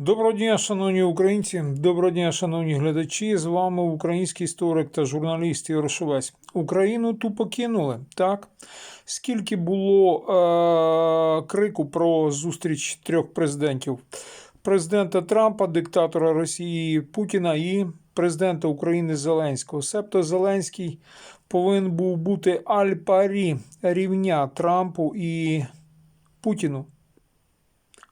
Доброго дня, шановні українці, доброго дня, шановні глядачі. З вами український історик та журналіст Ігор Шовець. Україну тупо кинули, так? Скільки було е- крику про зустріч трьох президентів: президента Трампа, диктатора Росії Путіна і президента України Зеленського. Себто Зеленський повинен був бути аль-парі рівня Трампу і Путіну.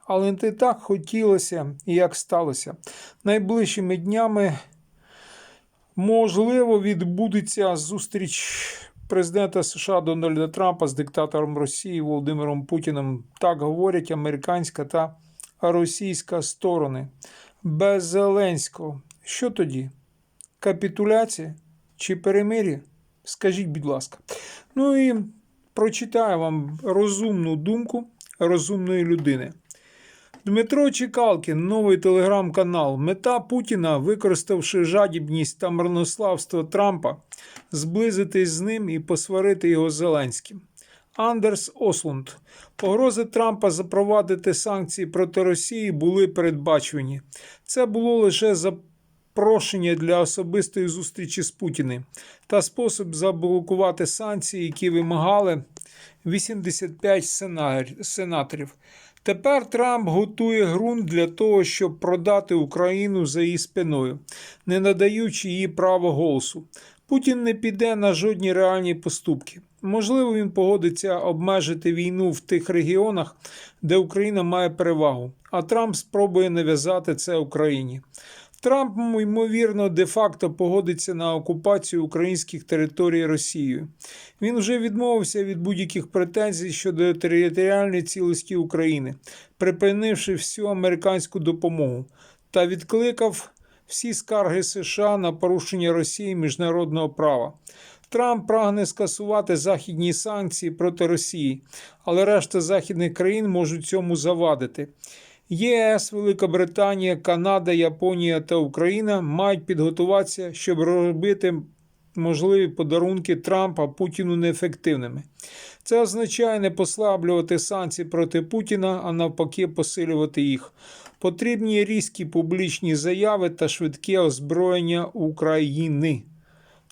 Але не так хотілося, як сталося. Найближчими днями, можливо, відбудеться зустріч президента США Дональда Трампа з диктатором Росії Володимиром Путіним. Так говорять американська та російська сторони. Без Зеленського. Що тоді? Капітуляція чи перемир'я? Скажіть, будь ласка. Ну і прочитаю вам розумну думку розумної людини. Дмитро Чекалкін, новий телеграм-канал. Мета Путіна, використавши жадібність та марнославство Трампа, зблизитись з ним і посварити його з Зеленським. Андерс Ослунд. Погрози Трампа запровадити санкції проти Росії були передбачені. Це було лише запрошення для особистої зустрічі з Путіним та спосіб заблокувати санкції, які вимагали 85 сенар- сенаторів. Тепер Трамп готує ґрунт для того, щоб продати Україну за її спиною, не надаючи їй право голосу. Путін не піде на жодні реальні поступки. Можливо, він погодиться обмежити війну в тих регіонах, де Україна має перевагу, а Трамп спробує нав'язати це Україні. Трамп, ймовірно, де-факто погодиться на окупацію українських територій Росією. Він вже відмовився від будь-яких претензій щодо територіальної цілості України, припинивши всю американську допомогу, та відкликав всі скарги США на порушення Росії міжнародного права. Трамп прагне скасувати західні санкції проти Росії, але решта західних країн можуть цьому завадити. ЄС, Велика Британія, Канада, Японія та Україна мають підготуватися, щоб робити можливі подарунки Трампа Путіну неефективними. Це означає не послаблювати санкції проти Путіна, а навпаки, посилювати їх. Потрібні різкі публічні заяви та швидке озброєння України.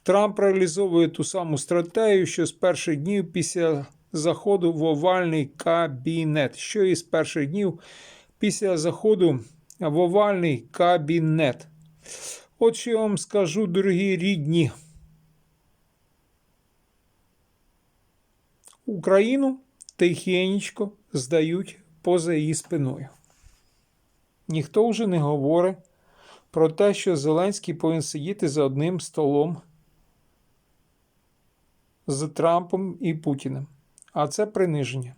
Трамп реалізовує ту саму стратегію, що з перших днів після заходу в овальний кабінет. Що із перших днів після заходу в овальний кабінет. От що я вам скажу, дорогі рідні. Україну тихенечко здають поза її спиною. Ніхто вже не говорить про те, що Зеленський повинен сидіти за одним столом з Трампом і Путіним. А це приниження.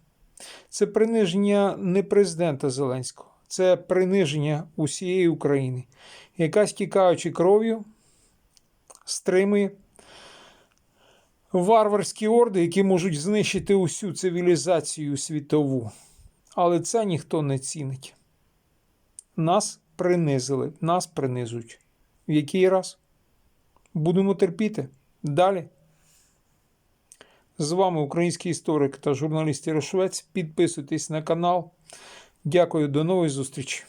Це приниження не президента Зеленського, це приниження усієї України, яка, стікаючи кров'ю, стримує варварські орди, які можуть знищити усю цивілізацію світову. Але це ніхто не цінить. Нас принизили, нас принизують. В який раз? Будемо терпіти. Далі. З вами український історик та журналіст Ярошвець. Підписуйтесь на канал. Дякую, до нової зустрічі.